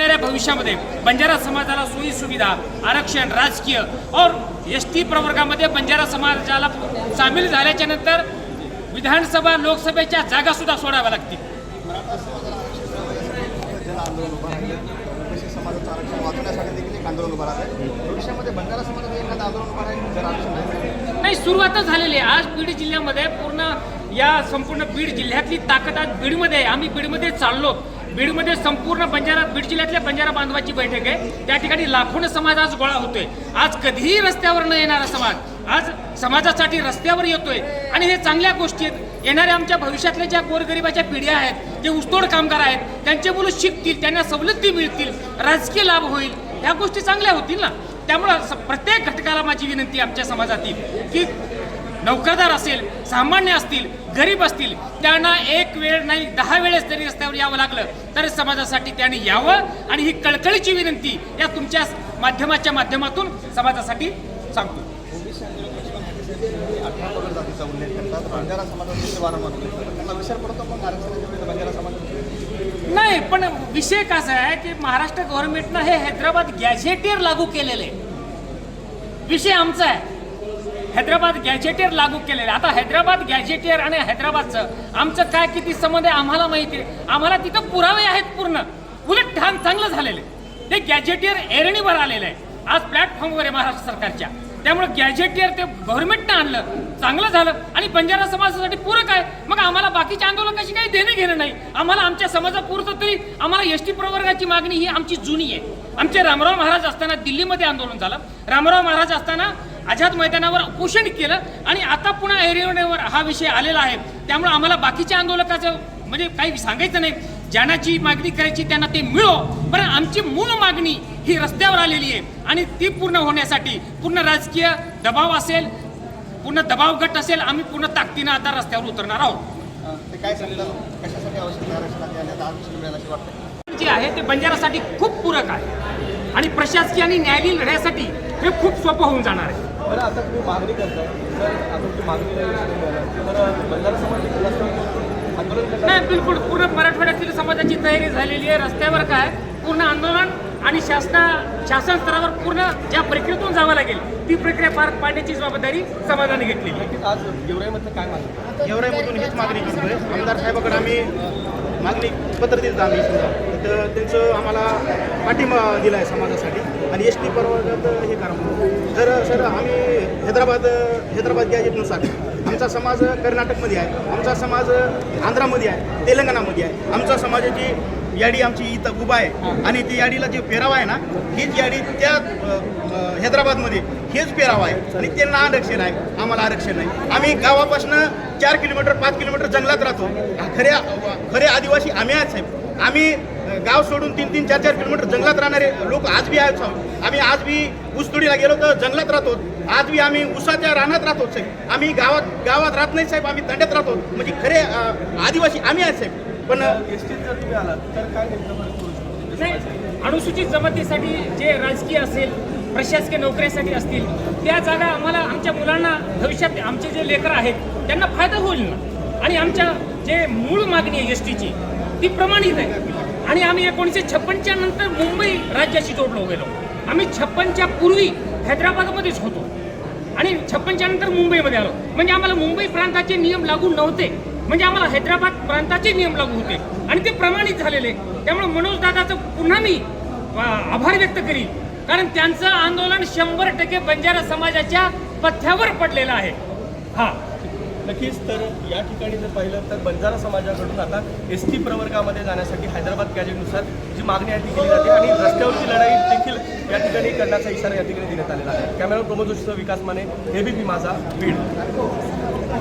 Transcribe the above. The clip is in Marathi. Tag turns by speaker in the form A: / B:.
A: येणाऱ्या भविष्यामध्ये बंजारा समाजाला सोयी सुविधा आरक्षण राजकीय और एस टी प्रवर्गामध्ये बंजारा समाजाला सामील झाल्याच्यानंतर विधानसभा लोकसभेच्या जागा सुद्धा सोडाव्या लागतील.
B: नाही
A: नाही सुरुवातच झालेली आहे. आज बीड जिल्ह्यामध्ये पूर्ण या संपूर्ण बीड जिल्ह्यातली ताकद आज बीडमध्ये आहे. आम्ही बीडमध्ये चाललो. बीडमध्ये संपूर्ण बंजारा बीड जिल्ह्यातल्या बंजारा बांधवाची बैठक आहे. त्या ठिकाणी लाखोनं समाज आज गोळा होतोय. आज कधीही रस्त्यावर न येणारा समाज आज समाजासाठी रस्त्यावर येतोय. आणि हे चांगल्या गोष्टी आहेत. येणाऱ्या आमच्या भविष्यातल्या ज्या गोरगरिबाच्या पिढ्या आहेत जे ऊसतोड कामगार आहेत त्यांचे मुलं शिकतील त्यांना सवलती मिळतील राजकीय लाभ होईल ह्या गोष्टी चांगल्या होतील ना? त्यामुळं स- प्रत्येक घटकाला माझी विनंती आमच्या समाजातील की नौकादार असेल सामान्य असतील गरीब असतील त्यांना एक वेळ नाही दहा वेळेस जरी रस्त्यावर यावं लागलं तर समाजासाठी त्यांनी यावं आणि ही कळकळीची विनंती या तुमच्या माध्यमाच्या माध्यमातून समाजासाठी सांगतो. नाही पण विषय कसा आहे की महाराष्ट्र गव्हर्नमेंटनं हे हैदराबाद गॅझेटियर लागू केलेलं आहे. विषय आमचा आहे. हैदराबाद गॅझेटियर लागू केलेलं आहे. आता हैदराबाद गॅझेटियर आणि हैदराबादचं आमचं काय किती संबंध आहे आम्हाला माहिती आहे. आम्हाला तिथं पुरावे आहेत पूर्ण. उलट ठाण चांगलं झालेलं आहे. ते गॅझेटियर एरणीवर आलेलं आहे. आज प्लॅटफॉर्मवर आहे महाराष्ट्र सरकारच्या. त्यामुळे गॅझेटियर ते गव्हर्नमेंटनं आणलं. चांगलं झालं. आणि बंजारा समाजासाठी पूरक आहे. मग आम्हाला बाकीच्या आंदोलकाशी काही देणं घेणं नाही. आम्हाला आमच्या समाजापुरतं तरी आम्हाला एस टी प्रवर्गाची मागणी ही आमची जुनी आहे. आमचे रामराव महाराज असताना दिल्लीमध्ये आंदोलन झालं. रामराव महाराज असताना आझाद मैदानावर उपोषण केलं आणि आता पुन्हा एरियावर हा विषय आलेला आहे. त्यामुळे आम्हाला बाकीच्या आंदोलकाचं म्हणजे काही सांगायचं नाही. ज्यांची मागणी करायची त्यांना ते मिळो. पण आमची मूळ मागणी ही रस्त्यावर आलेली आहे. आणि ती पूर्ण होण्यासाठी पूर्ण राजकीय दबाव असेल पूर्ण दबाव गट असेल आम्ही पूर्ण ताकदीनं आता रस्त्यावर उतरणार आहोत.
B: ते काय कशासाठी आवश्यक
A: जे आहे ते बंजारासाठी खूप पूरक आहे. आणि प्रशासकीय आणि न्यायालयीन लढ्यासाठी हे खूप सोपं होऊन जाणार आहे.
C: बरं आता तुम्ही मागणी करताय. जर आता तुमची मागणी तर समाज रस्त्यावर आंदोलन
A: नाही बिलकुल. पूर्ण मराठवाड्यातील समाजाची तयारी झालेली आहे. रस्त्यावर काय पूर्ण आंदोलन आणि शासना शासन स्तरावर पूर्ण ज्या प्रक्रियेतून जावं लागेल ती प्रक्रिया पार पाडण्याची जबाबदारी समाजाने
C: नक्कीच आज गेवराईमध्ये काय मागणी
B: गेवराईमधून हीच मागणी करतोय. आमदार साहेबाकडे आम्ही मागणी पत्र दिलं आम्ही समजा तर त्यांचं आम्हाला पाठिंबा दिला आहे समाजासाठी. आणि एस टी परवान्यात हे करा तर सर आम्ही हैदराबाद हैदराबाद गॅजेटनुसार आमचा समाज कर्नाटकमध्ये आहे आमचा समाज आंध्रामध्ये आहे तेलंगणामध्ये आहे. आमचा समाजाची याडी आमची इथं उभा आहे. आणि ती याडीला जे पेरावा आहे ना हीच याडी त्या हैदराबादमध्ये हेच पेरावा आहे. आणि त्यांना आरक्षण आहे. आम्हाला आरक्षण नाही. आम्ही गावापासून चार किलोमीटर पाच किलोमीटर जंगलात राहतो. खऱ्या खरे आदिवासी आम्ही आहेत साहेब. आम्ही गाव सोडून तीन तीन चार चार किलोमीटर जंगलात राहणारे लोक आज बी आहेत. आम्ही आज बी ऊसतोडीला गेलो तर जंगलात राहतो. आज बी आम्ही ऊसाच्या रानात राहतो साहेब. आम्ही गावात गावात राहत नाही साहेब. आम्ही तंड्यात राहतो. म्हणजे खरे आदिवासी आम्ही आहेत साहेब. पण
A: अनुसूचित जमातीसाठी जे राजकीय असेल प्रशासकीय नोकऱ्यासाठी असतील त्या जागा आम्हाला आमच्या मुलांना भविष्यात आमचे जे लेकर आहेत त्यांना फायदा होईल ना? आणि आमच्या जे मूळ मागणी आहे एस टीची ती प्रमाणित आहे. आणि आम्ही एकोणीसशे छप्पनच्या नंतर मुंबई राज्याशी जोडलो गेलो. आम्ही छप्पनच्या पूर्वी हैदराबादमध्येच होतो. आणि छप्पनच्या नंतर मुंबईमध्ये आलो. म्हणजे आम्हाला मुंबई प्रांताचे नियम लागू नव्हते. म्हणजे आम्हाला हैदराबाद प्रांताचे नियम लागू होते. आणि ते प्रमाणित झालेले. त्यामुळे मनोज दादाचं पुन्हा मी आभार व्यक्त करीन. कारण त्यांचं आंदोलन शंभर टक्के बंजारा समाजाच्या पथ्यावर पडलेलं आहे. हा.
C: नक्कीच तर या ठिकाणी जर पाहिलं तर बंजारा समाजाकडून आता एस टी प्रवर्गामध्ये जाण्यासाठी हैदराबाद गॅजेटनुसार जी मागणी आहे ती केली जाते आणि रस्त्यावरची लढाई देखील या ठिकाणी करण्याचा इशारा या ठिकाणी देण्यात आलेला आहे. कॅमेरा प्रमोद जोशीसह विकास माने एबीपी माझा बीड.